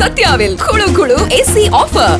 சத்யாவில் குழு குழு AC offer.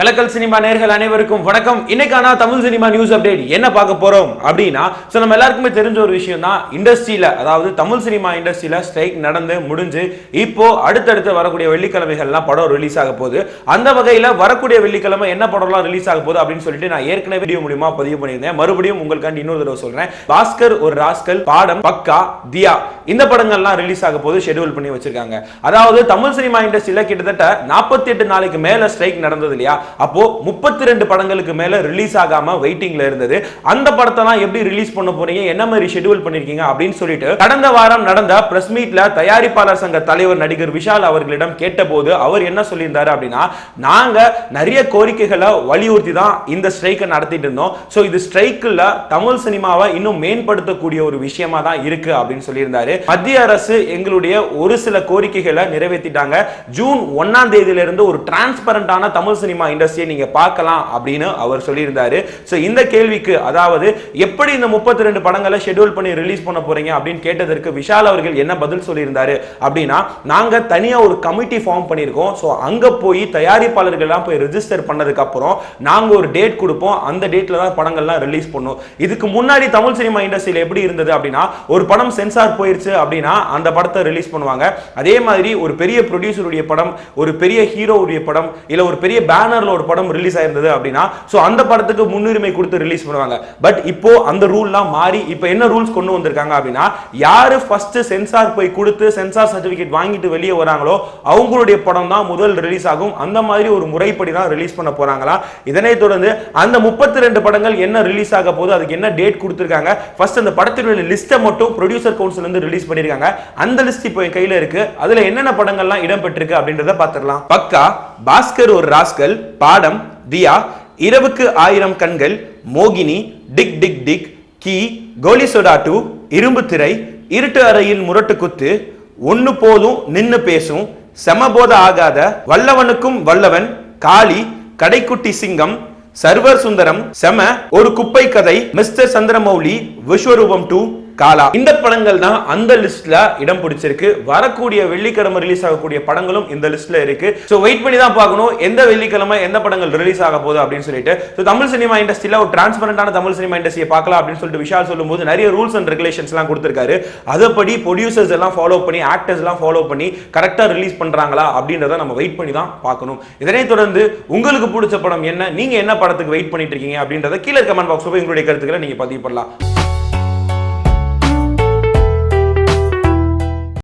கலக்கல் cinema நேர்கள் அனைவருக்கும் வணக்கம். இன்னைக்கான தமிழ் சினிமா நியூஸ் அப்டேட் என்ன பார்க்க போறோம் அப்படின்னா ஸோ நம்ம எல்லாருக்குமே தெரிஞ்ச ஒரு விஷயம் தான் இண்டஸ்ட்ரியில அதாவது தமிழ் சினிமா இண்டஸ்ட்ரியில ஸ்ட்ரைக் நடந்து முடிஞ்சு இப்போ அடுத்தடுத்து வரக்கூடிய வெள்ளிக்கிழமைகள்லாம் படம் ரிலீஸ் ஆக போகுது. அந்த வகையில வரக்கூடிய வெள்ளிக்கிழமை என்ன படம்லாம் ரிலீஸ் ஆக போகுது அப்படின்னு சொல்லிட்டு நான் ஏற்கனவே வீடியோ மூலியமா பதிவு பண்ணியிருந்தேன். மறுபடியும் உங்களுக்காண்டி இன்னொரு தடவை சொல்றேன். பாஸ்கர் ஒரு ராஸ்கல் பாடம் பக்கா தியா. இந்த படங்கள்லாம் ரிலீஸ் ஆக போது ஷெட்யூல் பண்ணி வச்சிருக்காங்க. அதாவது தமிழ் சினிமா இண்டஸ்ட்ரியில கிட்டத்தட்ட நாற்பத்தி எட்டு நாளைக்கு மேல ஸ்ட்ரைக் நடந்தது இல்லையா? அப்போ முப்பத்தி ரெண்டு படங்களுக்கு மேல ரிலீஸ் ஆகாம வெயிட்டிங்ல இருந்தது. அந்த படத்தெல்லாம் எப்படி ரிலீஸ் பண்ண போறீங்க? என்ன மாதிரி ஷெடியூல் பண்ணிருக்கீங்க? அப்படின்னு சொல்லிட்டு கடந்த வாரம் நடந்த பிரஸ் மீட்ல தயாரிப்பாளர் சங்க தலைவர் நடிகர் விஷால் அவர்களிடம் கேட்டபோது அவர் என்ன சொல்லியிருந்தாரு அப்படின்னா நாங்க நிறைய கோரிக்கைகளை வலியுறுத்தி தான் இந்த ஸ்ட்ரைக்கை நடத்திட்டு இருந்தோம். ஸோ இது ஸ்ட்ரைக்கில் தமிழ் சினிமாவை இன்னும் மேம்படுத்தக்கூடிய ஒரு விஷயமா தான் இருக்கு அப்படின்னு சொல்லியிருந்தாரு. மத்திய அரசு எங்களுடைய ஒரு சில கோரிக்கைகளை நிறைவேற்றிட்டாங்க. ஜூன் ஒன்னாம் தேதியிலிருந்து ஒரு டிரான்ஸ்பரண்டான தமிழ் சினிமா இண்டஸ்ட்ரியை நீங்க பார்க்கலாம் அப்படின்னு அவர் சொல்லியிருந்தாரு. ஸோ இந்த கேள்விக்கு அதாவது எப்படி இந்த முப்பத்தி ரெண்டு படங்களை ஷெட்யூல் பண்ணி ரிலீஸ் பண்ண போறீங்க அப்படின்னு கேட்டதற்கு விஷால் அவர்கள் என்ன பதில் சொல்லியிருந்தாரு அப்படின்னா நாங்க தனியா ஒரு கமிட்டி ஃபார்ம் பண்ணியிருக்கோம். ஸோ அங்க போய் தயாரிப்பாளர்கள்லாம் போய் ரிஜிஸ்டர் பண்ணதுக்கு அப்புறம் நாங்க ஒரு டேட் கொடுப்போம். அந்த டேட்ல தான் படங்கள்லாம் ரிலீஸ் பண்ணும். இதுக்கு முன்னாடி தமிழ் சினிமா இண்டஸ்ட்ரியில எப்படி இருந்தது அப்படின்னா ஒரு படம் சென்சார் போயிருச்சு அப்படின்னா அந்த படத்தை ரிலீஸ் பண்ணுவாங்க. அதே மாதிரி ஒரு பெரிய ப்ரொடியூசருடைய படம் ஒரு பெரிய ஹீரோவுடைய படம் இல்லை ஒரு பெரிய பேனரில் ஒரு படம் ரிலீஸ் ஆயிருந்தது அப்படின்னா ஸோ அந்த படத்துக்கு முன்னுரிமை கொடுத்து ரிலீஸ் பண்ணுவாங்க. பட் இப்போ அந்த ரூல்லாம் மாறி இப்போ என்ன ரூல்ஸ் கொண்டு வந்திருக்காங்க அப்படின்னா யார் ஃபர்ஸ்ட் சென்சார் போய் கொடுத்து சென்சார் சர்டிஃபிகேட் வாங்கிட்டு வெளியே வராங்களோ அவங்களுடைய படம் தான் முதல் ரிலீஸ் ஆகும். அந்த மாதிரி ஒரு முறைப்படி தான் ரிலீஸ் பண்ண போறாங்களா? இதனைத் தொடர்ந்து அந்த முப்பத்தி ரெண்டு படங்கள் என்ன ரிலீஸ் ஆக போகுது அதுக்கு என்ன டேட் கொடுத்துருக்காங்க? ஃபர்ஸ்ட் அந்த படத்தினுடைய லிஸ்ட்டை மட்டும் ப்ரொடியூசர் கவுன்சில் வந்து ரிலீஸ் பண்ணியிருக்காங்க. அந்த லிஸ்ட் இப்போ என் கையில இருக்கு. அதில் என்னென்ன படங்கள்லாம் இடம்பெற்றிருக்கு அப்படின்றத பார்த்துடலாம். பக்கா பாஸ்கர் ஒரு ராஸ்கல் பாடம் தியா இரவுக்கு ஆயிரம் கண்கள் மோகினி டிக் டிக் டிக் கீ கோலி சோடா டூ இரும்பு திரை இருட்டு அறையில் முரட்டு குத்து ஒன்னு போதும் நின்னு பேசும் செமபோத ஆகாத வல்லவனுக்கும் வல்லவன் காளி கடைக்குட்டி சிங்கம் சர்வர் சுந்தரம் செம ஒரு குப்பை கதை மிஸ்டர் சந்திரமௌலி விஸ்வரூபம் டூ காலா. இந்த படங்கள் தான் அந்த லிஸ்ட்ல இடம் பிடிச்சிருக்கு. வரக்கூடிய வெள்ளிக்கிழமை ரிலீஸ் ஆகக்கூடிய படங்களும் இந்த லிஸ்ட்ல இருக்கு. ஸோ வெயிட் பண்ணி தான் பார்க்கணும். எந்த வெள்ளிக்கிழமை எந்த படங்கள் ரிலீஸ் ஆக போகுது அப்படின்னு சொல்லிட்டு. ஸோ தமிழ் சினிமா இண்டஸ்ட்ரியில் ஒரு டிரான்ஸ்பரண்டான தமிழ் சினிமா இண்டஸ்ட்ரியை பார்க்கலாம் அப்படின்னு சொல்லிட்டு விஷால் சொல்லும்போது நிறைய ரூல்ஸ் அண்ட் ரெகுலேஷன்ஸ்லாம் கொடுத்துருக்காரு. அதைப்படி ப்ரொடியூசர்ஸ் எல்லாம் ஃபாலோ பண்ணி ஆக்டர்ஸ் எல்லாம் ஃபாலோ பண்ணி கரெக்டாக ரிலீஸ் பண்ணுறாங்களா அப்படின்றத நம்ம வெயிட் பண்ணி தான் பார்க்கணும். இதனைத் தொடர்ந்து உங்களுக்கு பிடிச்ச படம் என்ன? நீங்கள் என்ன படத்துக்கு வெயிட் பண்ணிட்டு இருக்கீங்க அப்படின்றத கீழே கமெண்ட் பாக்ஸ் போய் உங்களுடைய கருத்துக்களை நீங்கள் பதிவு பண்ணலாம்.